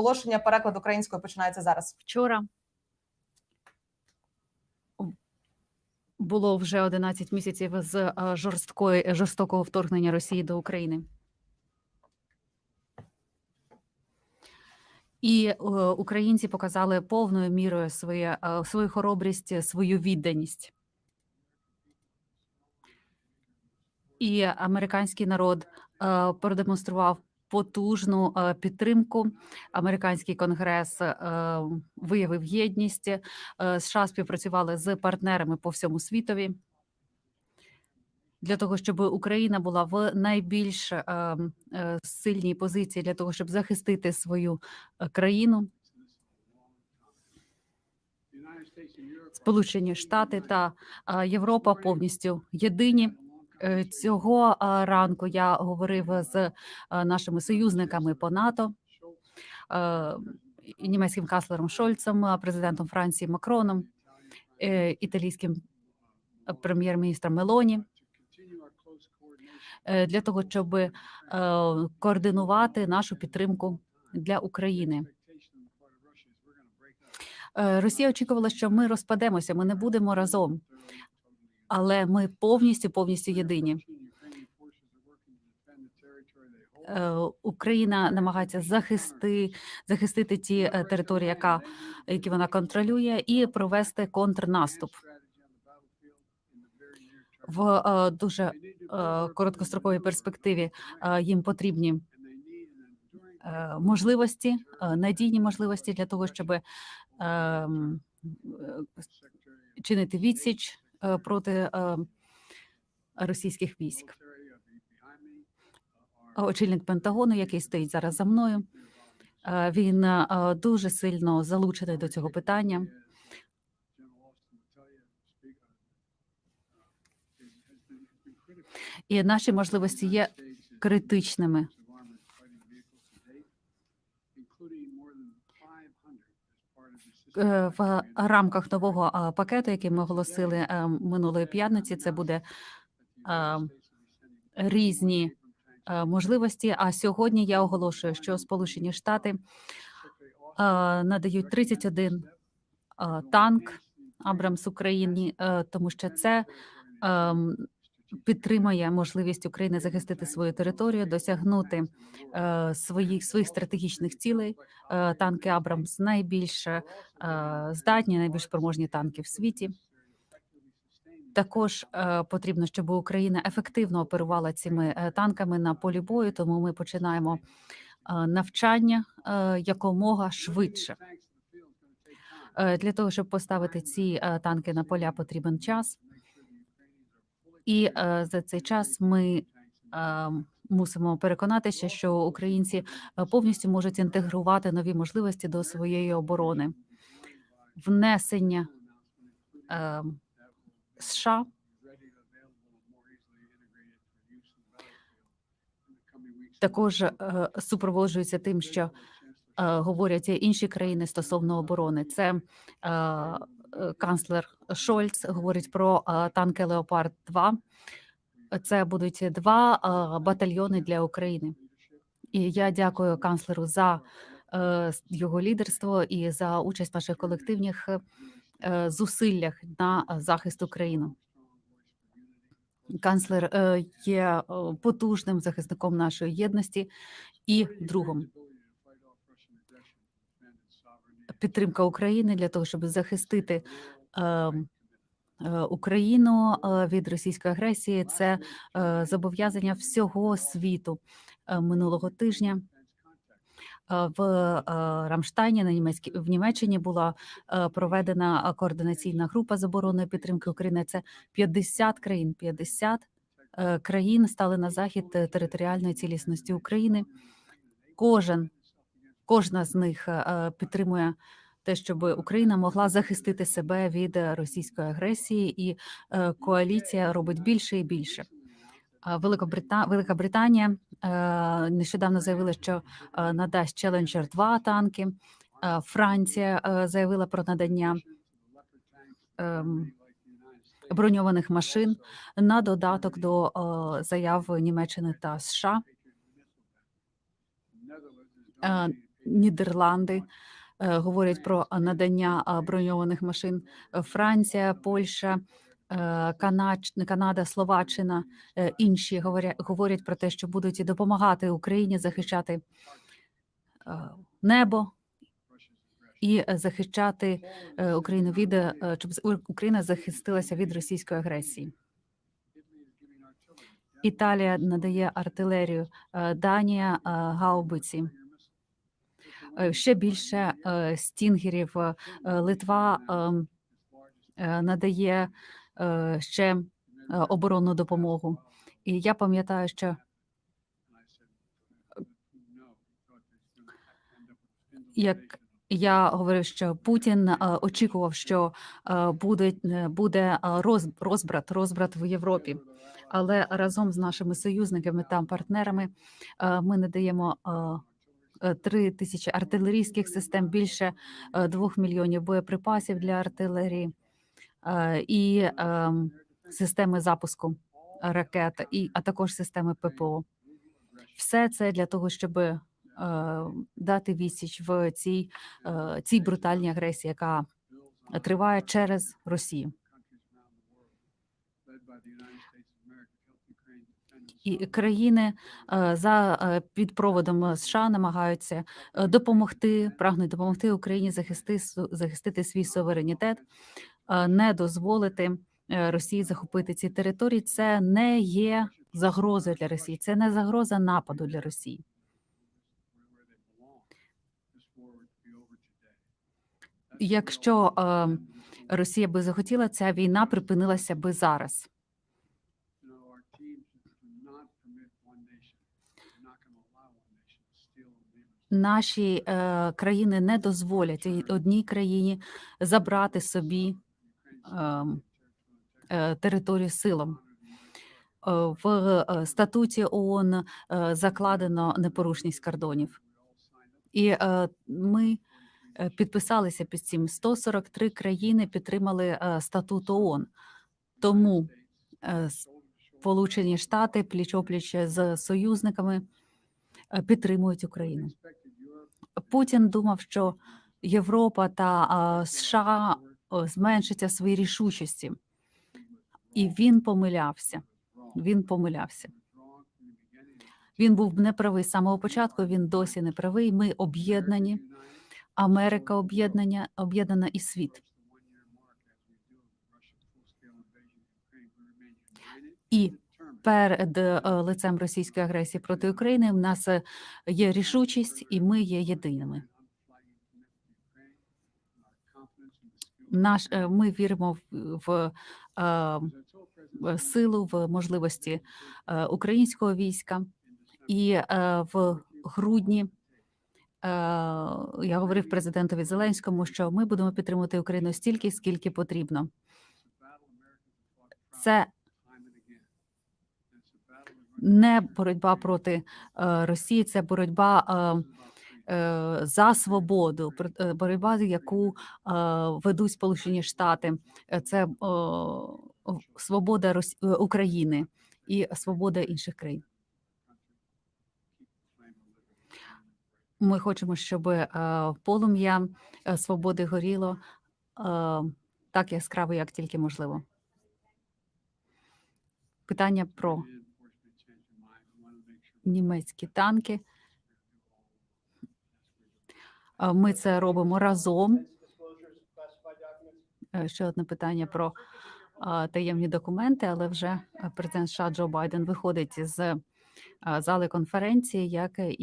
Оголошення переклад українською починається зараз. Вчора було вже 11 місяців з е, жорсткої жорстокого вторгнення Росії до України. І е, українці показали повною мірою своє, е, свою хоробрість, свою відданість. І американський народ продемонстрував потужну е, підтримку. Американський конгрес е, виявив єдність. Е, США співпрацювали з партнерами по всьому світові для того, щоб Україна була в найбільш сильній позиції для того, щоб захистити свою країну. Сполучені Штати та Європа повністю єдині. Е, Цього ранку я говорив з е, нашими союзниками по НАТО, е, німецьким канцлером Шольцем, президентом Франції Макроном, італійським прем'єр-міністром Мелоні для того, щоб координувати нашу підтримку для України. Росія очікувала, що ми розпадемося, ми не будемо разом, але ми повністю повністю єдині. Е, Україна намагається захисти, захистити ті е, території, яка які вона контролює, і провести контрнаступ в е, дуже короткостроковій перспективі. Їм потрібні можливості, надійні можливості для того, щоб е, м, е, чинити відсіч проти е, російських військ. Очільник Пентагону, який стоїть зараз за мною, е, він е, дуже сильно залучений до цього питання. І наші можливості є критичними. В рамках нового е, пакету, який ми оголосили е, минулої п'ятниці, це буде е, різні е, можливості. А сьогодні я оголошую, що Сполучені Штати е, надають 31 е, танк Абрамс Україні, е, тому що це ем, підтримує можливість України захистити свою територію, досягнути е, своїх своїх стратегічних цілей. Е, танки Абрамс найбільш е, здатні, найбільш спроможні танки в світі. Також е, потрібно, щоб Україна ефективно оперувала цими е, танками на полі бою. Тому ми починаємо е, навчання е, якомога швидше. Е, Для того щоб поставити ці е, танки на поля, потрібен час, і е, за цей час ми е, мусимо переконатися, що українці е, повністю можуть інтегрувати нові можливості до своєї оборони, внесення е, США також супроводжується тим, що говорять інші країни стосовно оборони. Це канцлер Шольц говорить про е, танки Леопард 2 Це будуть два е, батальйони для України. І я дякую канцлеру за е, його лідерство і за участь в наших колективних е, зусиллях на захист України. Канцлер е, є е, потужним захисником нашої єдності і другом. Підтримка України для того, щоб захистити е, е, Україну е, від російської агресії. Це е, зобов'язання всього світу минулого тижня. В Рамштайні на німецькій в Німеччині була проведена координаційна група з оборонної підтримки України. Це 50 країн. 50 е, країн стали на захід територіальної цілісності України. Кожен кожна з них е, підтримує те, щоб Україна могла захистити себе від е, російської агресії, і е, коаліція робить більше і більше. Великобрита... Велика Британія е, нещодавно заявила, що е, надасть Challenger 2 танки. Е, Франція е, заявила про надання ем, броньованих машин на додаток до е, заяв Німеччини та США. Нідерланди е, говорять про надання броньованих машин. Е, Франція, Польща, е, Канада, Словаччина, інші говорять, говорять про те, що будуть допомагати Україні захищати небо і захищати Україну від щоб Україна захистилася від російської агресії. Італія надає артилерію, Данія гаубиці. Е, Ще більше е, стінгерів. е, Литва ем, надає ще оборонну допомогу. І я пам'ятаю, що як я говорив, що Путін очікував, що буде, буде роз, розбрат, розбрат в Європі. Але разом з нашими союзниками та партнерами ми надаємо е, е, три тисячі артилерійських систем, більше е, двох мільйонів боєприпасів для артилерії е, і ем, системи запуску ракет, і а також системи ППО. Все це для того, щоб е, дати відсіч в цій, е, цій брутальній агресії, яка триває через Росію. І країни е, за е, під проводом США намагаються е, допомогти, прагнуть допомогти Україні захисти, захистити свій суверенітет, е, не дозволити е, Росії захопити ці території. Це не є загрозою для Росії, це не загроза нападу для Росії. Якщо е, Росія би захотіла, ця війна припинилася би зараз. Наші е, країни не дозволять одній країні забрати собі ем, е, територію силом. Е, В е, статуті ООН е, закладено непорушність кордонів, і е, ми е, підписалися під цим. 143 країни підтримали е, статут ООН. Тому е, Сполучені Штати пліч-опліч з союзниками е, підтримують Україну. Путін думав, що Європа та США зменшаться свої рішучості, і він помилявся. Він помилявся. Він був неправий з самого початку. Він досі не правий. Ми об'єднані. Америка об'єднання об'єднана і світ. І перед е, лицем російської агресії проти України в нас е, є рішучість, і ми є єдиними. Наш е, ми віримо в, в, силу, в можливості українського війська, і в грудні. Я говорив президентові Зеленському, що ми будемо підтримувати Україну стільки, скільки потрібно. Це не боротьба проти е, Росії, це боротьба е, е, за свободу, боротьба, яку ведуть Сполучені Штати. Це свобода України і свобода інших країн. Ми хочемо, щоб полум'я свободи горіло так яскраво, як тільки можливо. Питання про німецькі танки. Е, Ми це робимо разом. Е, Ще одне питання про е, таємні документи, але вже президент США Джо Байден виходить з зали конференції, як